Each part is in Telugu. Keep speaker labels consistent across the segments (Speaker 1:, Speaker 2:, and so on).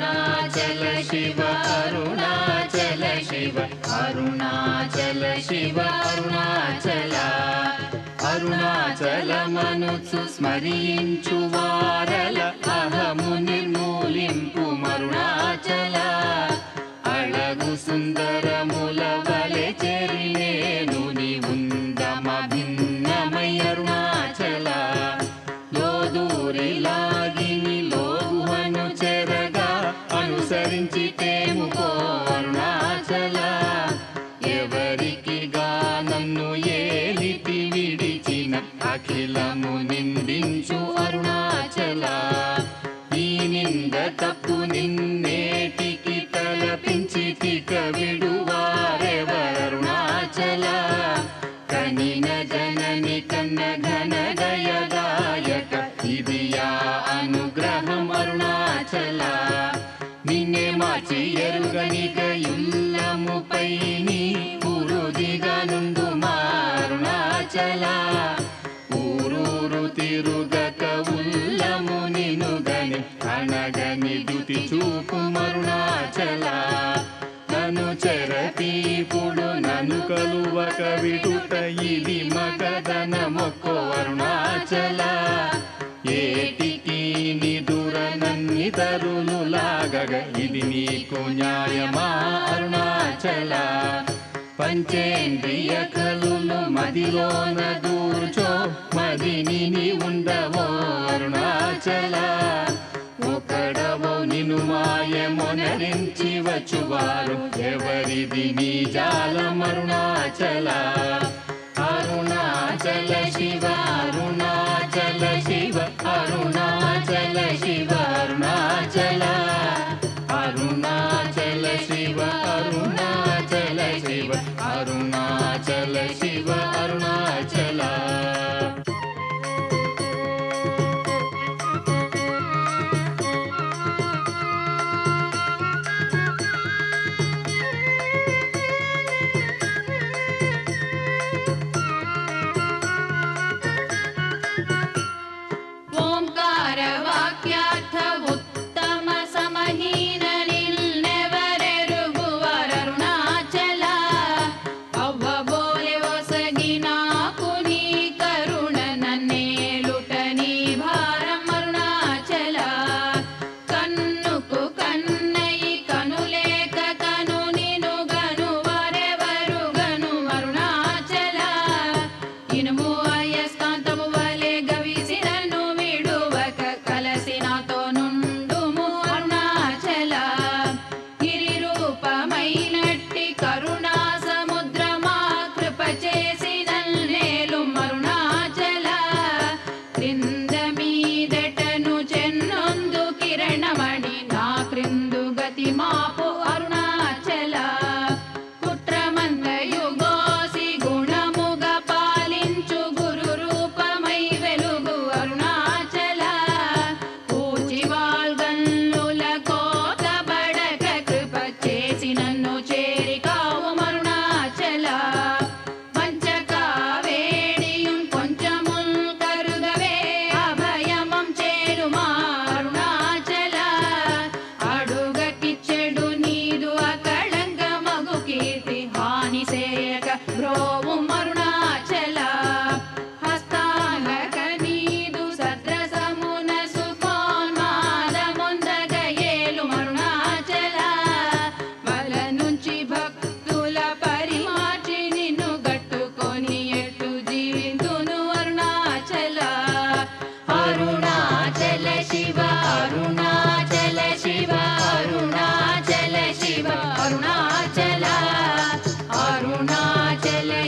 Speaker 1: अरुणाचल शिव अरुणाचल शिव अरुणाचल शिव अरुणाचल। अरुणाचल मनुसु वारल। अहमुनि ఊరూరు తిరుగక ఉల్లము నినుగని అనగని దుతి చూపు మరుణాచల. నను చెరతీపుడు నన్ను కలువక విడుట ఇది మగదన మొక్కో అరుణాచల. ఏటికి నిదుర నన్ని తరులు లాగగ ఇది నీకు న్యాయమా అరుణాచల. పంచేంద్రియ కలు మదిలోన దూర్చో మదిని ఉండవో అరుణాచల. ఒకడవో నిను మాయమునరించి వచ్చువారు ఎవరిది నీ జాలం అరుణాచల? అరుణాచల శివ అరుణాచల శివ అరుణాచల శివ.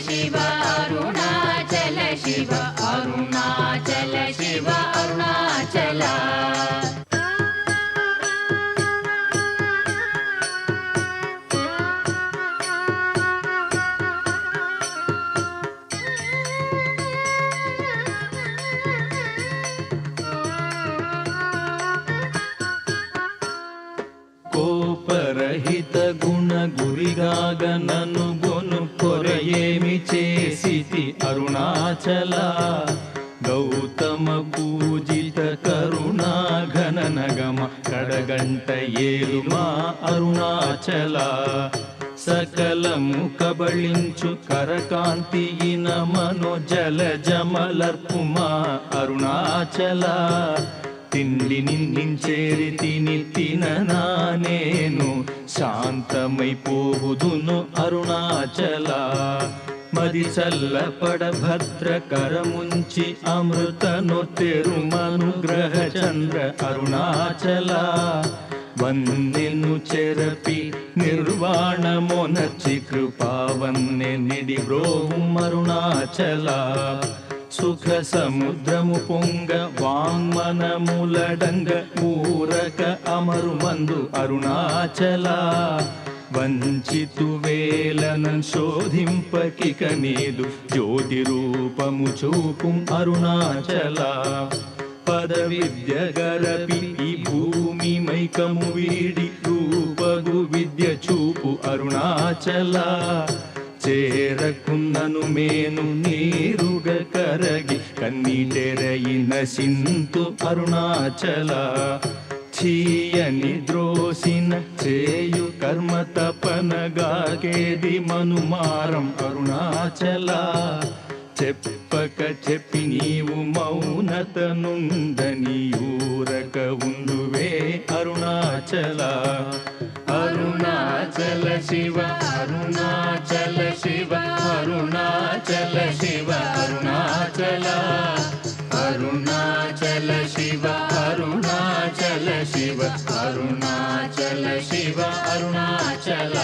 Speaker 1: అరుణాచల
Speaker 2: గుణ గురిగాగ నన్ను గొను కొరయేమి చేసితి అరుణాచల? గౌతమ పూజిత కరుణా ఘననగమ కడగంట ఏలుమా అరుణాచల? సకలము కబళించు కరకాంతియిన మనో జల జమలర్పుమా అరుణాచల? తిండి నిందించేరి తిని తిననా నేను? శాంతమైపోవుదును అరుణాచల మది చల్లపడ భద్ర కరముంచి అమృతను తెరుమనుగ్రహ చంద్ర అరుణాచల వందెను చెరపి నిర్వాణమొనర్చి కృపావన్నె నిడి బ్రోహు అరుణాచల సుఖ సముద్రము పొంగ వాంగ్మనములడంగ ఊరక అమరు మందు అరుణాచల. వంచితు వేలనన్ శోధింపకిక నీదు జ్యోతి రూపము చూపుం అరుణాచల. పద విద్య గరపి ఈ భూమి మైకము వీడి రూపగు విద్య చూపు అరుణాచల. చేరకున్నను మేను నీరుగ కరగి కన్నీటెరయిన సింతు అరుణాచల. చీయని ద్రోసిన చేయు కర్మ తపనగాకేది మనుమారం అరుణాచల. చెప్పక చెప్పి నీవు మౌనత నుండని ఊరక ఉండువే అరుణాచల.
Speaker 1: అరుణాచల శివ అరుణాచల శివ అరుణాచల శివ అరుణాచల. అరుణాచల శివ అరుణాచల శివ అరుణాచల శివ అరుణాచల.